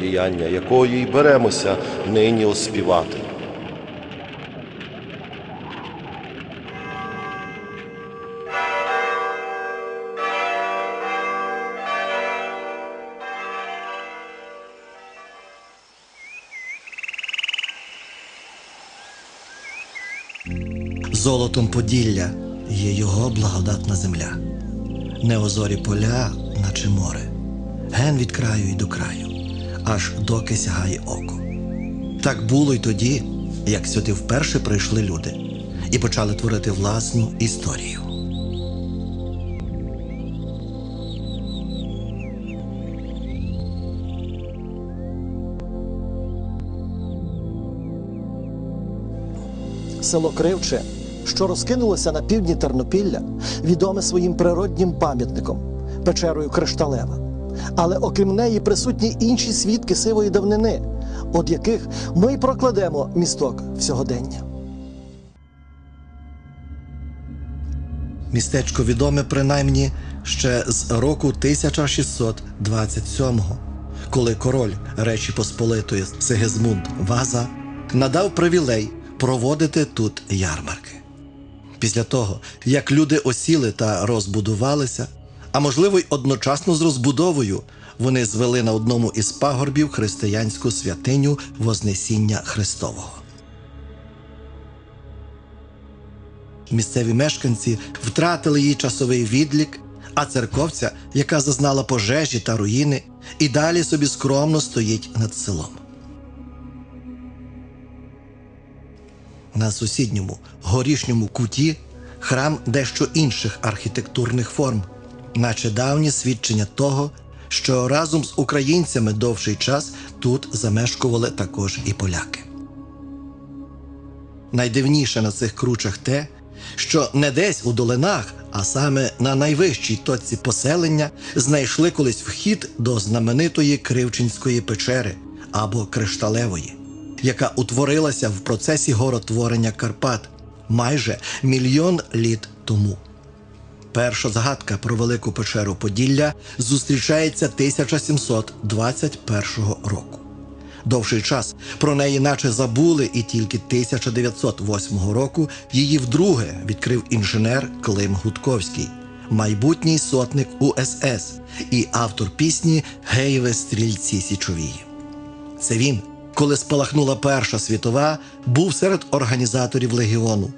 діяння якої й беремося нині оспівати. Золотом Поділля є його благодатна земля, неозорі поля, наче море, ген від краю й до краю, аж доки сягає око. Так було й тоді, як сюди вперше прийшли люди і почали творити власну історію. Село Кривче, що розкинулося на півдні Тернопілля, відоме своїм природнім пам'ятником печерою Кришталева. Але окрім неї присутні інші свідки сивої давнини, от яких ми й прокладемо місток в сьогодення. Містечко відоме принаймні ще з року 1627-го, коли король Речі Посполитої Сигизмунд Ваза надав привілей проводити тут ярмарки. Після того, як люди осіли та розбудувалися, а можливо й одночасно з розбудовою, вони звели на одному із пагорбів християнську святиню Вознесіння Христового. Місцеві мешканці втратили її часовий відлік, а церковця, яка зазнала пожежі та руїни, і далі собі скромно стоїть над селом. На сусідньому горішньому куті храм дещо інших архітектурних форм, наче давні свідчення того, що разом з українцями довший час тут замешкували також і поляки. Найдивніше на цих кручах те, що не десь у долинах, а саме на найвищій точці поселення знайшли колись вхід до знаменитої Кривчинської печери або Кришталевої, яка утворилася в процесі горотворення Карпат майже мільйон літ тому. Перша згадка про велику печеру Поділля зустрічається 1721 року. Довший час про неї наче забули, і тільки 1908 року її вдруге відкрив інженер Клим Гудковський, майбутній сотник УСС і автор пісні Гейве стрільці січовії. Це він, коли спалахнула Перша світова, був серед організаторів легіону,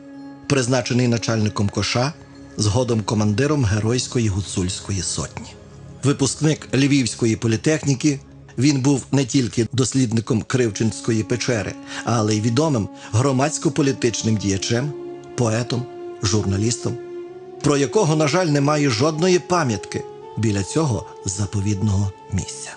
призначений начальником коша, згодом командиром Геройської гуцульської сотні. Випускник Львівської політехніки, він був не тільки дослідником Кривчинської печери, але й відомим громадсько-політичним діячем, поетом, журналістом, про якого, на жаль, немає жодної пам'ятки біля цього заповідного місця.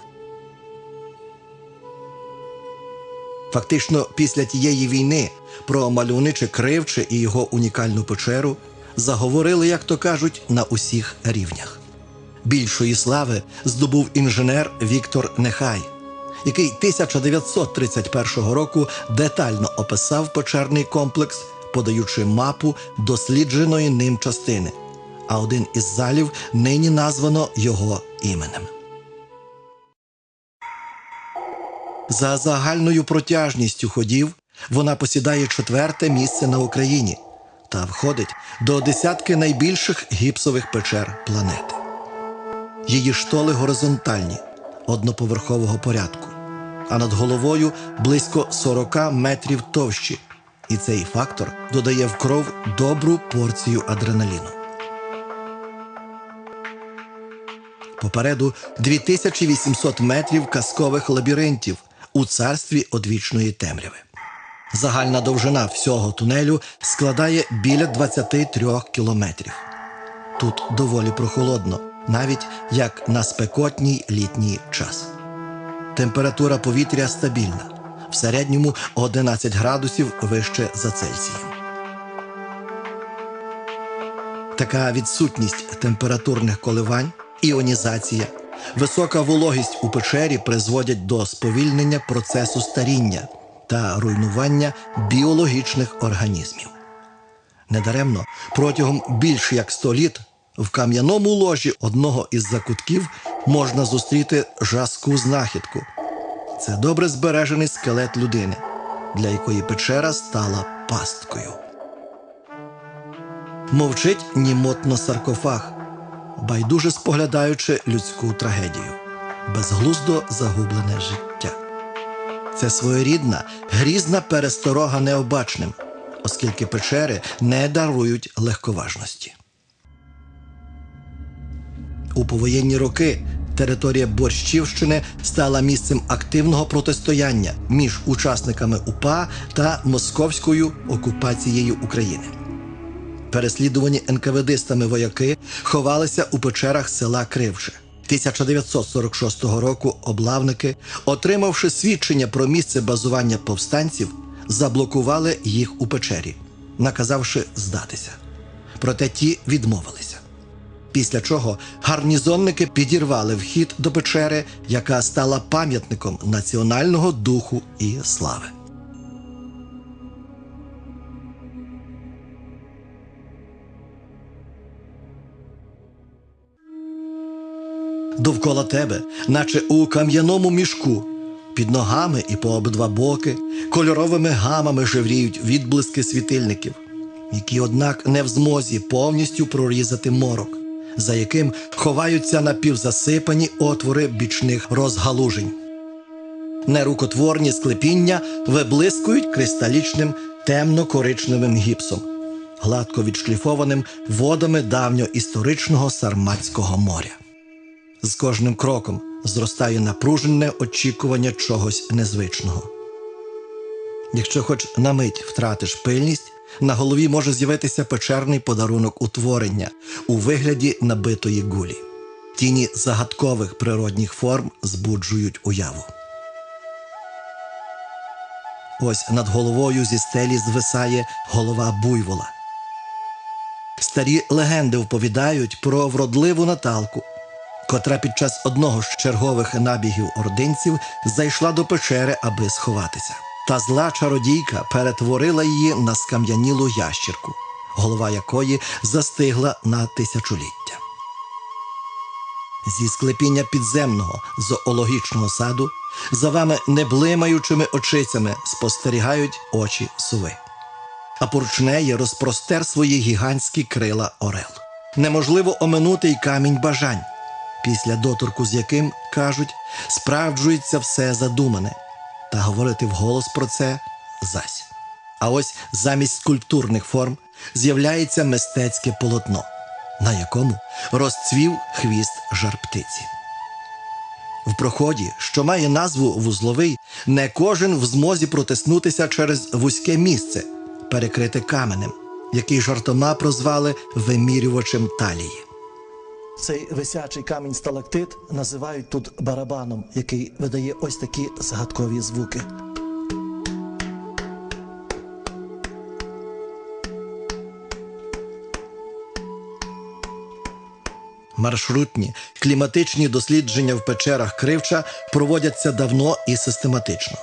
Фактично, після тієї війни про мальовниче кривче і його унікальну печеру заговорили, як то кажуть, на усіх рівнях. Більшої слави здобув інженер Віктор Нехай, який 1931 року детально описав печерний комплекс, подаючи мапу дослідженої ним частини. А один із залів нині названо його іменем. За загальною протяжністю ходів вона посідає четверте місце на Україні та входить до десятки найбільших гіпсових печер планети. Її штоли горизонтальні, одноповерхового порядку, а над головою близько 40 метрів товщі. І цей фактор додає в кров добру порцію адреналіну. Попереду 2800 метрів казкових лабіринтів у царстві одвічної темряви. Загальна довжина всього тунелю складає біля 23 кілометрів. Тут доволі прохолодно, навіть як на спекотній літній час. температура повітря стабільна, в середньому 11 градусів вище за Цельсієм. Така відсутність температурних коливань, іонізація, висока вологість у печері призводять до сповільнення процесу старіння та руйнування біологічних організмів. Недаремно протягом більш як 100 літ в кам'яному ложі одного із закутків можна зустріти жаску знахідку. Це добре збережений скелет людини, для якої печера стала пасткою. Мовчить німотно саркофаг, байдуже споглядаючи людську трагедію, безглуздо загублене життя. Це своєрідна, грізна пересторога необачним, оскільки печери не дарують легковажності. У повоєнні роки територія Борщівщини стала місцем активного протистояння між учасниками УПА та московською окупацією України. Переслідувані НКВДистами вояки ховалися у печерах села Кривче. 1946 року облавники, отримавши свідчення про місце базування повстанців, заблокували їх у печері, наказавши здатися. Проте ті відмовилися. Після чого гарнізонники підірвали вхід до печери, яка стала пам'ятником національного духу і слави. Довкола тебе, наче у кам'яному мішку, під ногами і по обидва боки, кольоровими гамами жевріють відблиски світильників, які, однак, не в змозі повністю прорізати морок, за яким ховаються напівзасипані отвори бічних розгалужень. Нерукотворні склепіння виблискують кристалічним темно-коричневим гіпсом, гладко відшліфованим водами давньоісторичного Сарматського моря. З кожним кроком зростає напружене очікування чогось незвичного. Якщо хоч на мить втратиш пильність, на голові може з'явитися печерний подарунок утворення у вигляді набитої гулі. Тіні загадкових природних форм збуджують уяву. Ось над головою зі стелі звисає голова буйвола. Старі легенди вповідають про вродливу Наталку, котра під час одного з чергових набігів ординців зайшла до печери, аби сховатися. Та зла чародійка перетворила її на скам'янілу ящірку, голова якої застигла на тисячоліття. Зі склепіння підземного зоологічного саду за вами неблимаючими очицями спостерігають очі суви. А поруч неї розпростер свої гігантські крила орел. Неможливо оминути й камінь бажань, після доторку з яким, кажуть, справджується все задумане, та говорити вголос про це зась. А ось замість скульптурних форм з'являється мистецьке полотно, на якому розцвів хвіст жарптиці. В проході, що має назву вузловий, не кожен в змозі протиснутися через вузьке місце, перекрите каменем, який жартома прозвали вимірювачем талії. Цей висячий камінь сталактит називають тут барабаном, який видає ось такі загадкові звуки. Маршрутні кліматичні дослідження в печерах Кривча проводяться давно і систематично.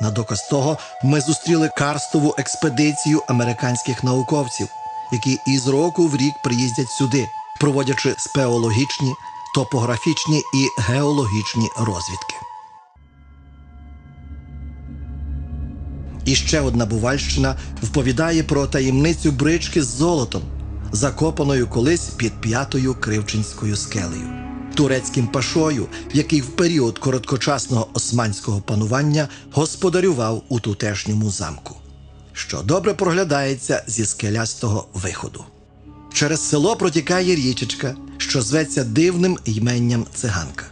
На доказ того ми зустріли карстову експедицію американських науковців, які із року в рік приїздять сюди, проводячи спеологічні, топографічні і геологічні розвідки. І ще одна Бувальщина вповідає про таємницю брички з золотом, закопаною колись під п'ятою Кривчинською скелею, турецьким пашою, який в період короткочасного османського панування господарював у тутешньому замку, що добре проглядається зі скелястого виходу. Через село протікає річечка, що зветься дивним йменням циганка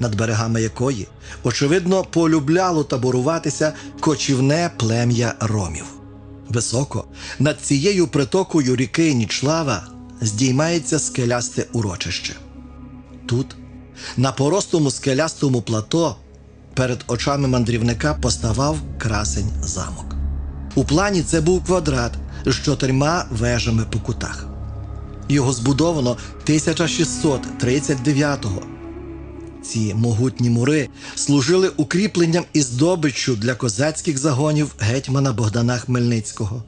над берегами якої, очевидно, полюбляло таборуватися кочівне плем'я ромів. Високо над цією притокою ріки Нічлава здіймається скелясте урочище. Тут, на поростому скелястому плато, перед очами мандрівника поставав красень замок. У плані це був квадрат з чотирма вежами по кутах. Його збудовано 1639-го. Ці могутні мури служили укріпленням і здобиччю для козацьких загонів гетьмана Богдана Хмельницького.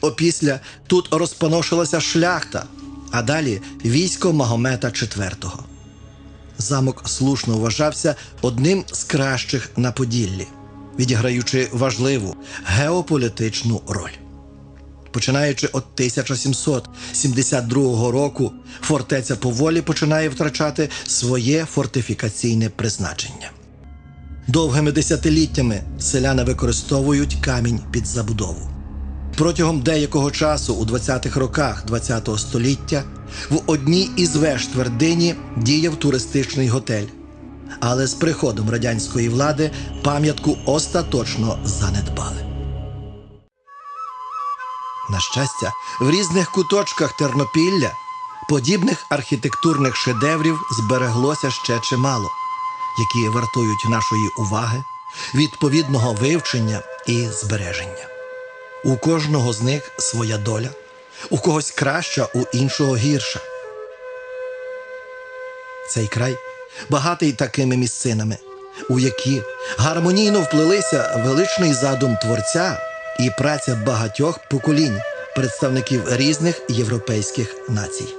Опісля тут розпоношилася шляхта, а далі військо Магомета IV. Замок слушно вважався одним з кращих на Поділлі, відіграючи важливу геополітичну роль. Починаючи від 1772 року, фортеця поволі починає втрачати своє фортифікаційне призначення. Довгими десятиліттями селяни використовують камінь під забудову. Протягом деякого часу у 20-х роках ХХ століття в одній із веж твердині діяв туристичний готель. Але з приходом радянської влади пам'ятку остаточно занедбали. На щастя, в різних куточках Тернопілля подібних архітектурних шедеврів збереглося ще чимало, які вартують нашої уваги, відповідного вивчення і збереження. У кожного з них своя доля, у когось краща, у іншого гірша. Цей край багатий такими місцинами, у які гармонійно вплилися величний задум творця і праця багатьох поколінь представників різних європейських націй.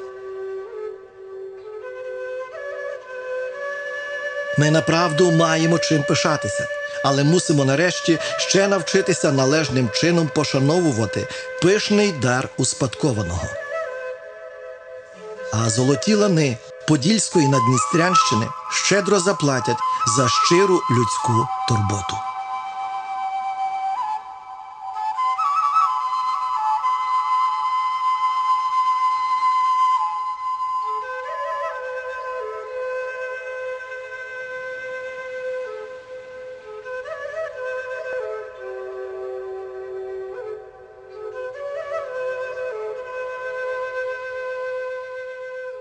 Ми направду маємо чим пишатися, але мусимо нарешті ще навчитися належним чином пошановувати пишний дар успадкованого. А золоті лани Подільської Надністрянщини щедро заплатять за щиру людську турботу.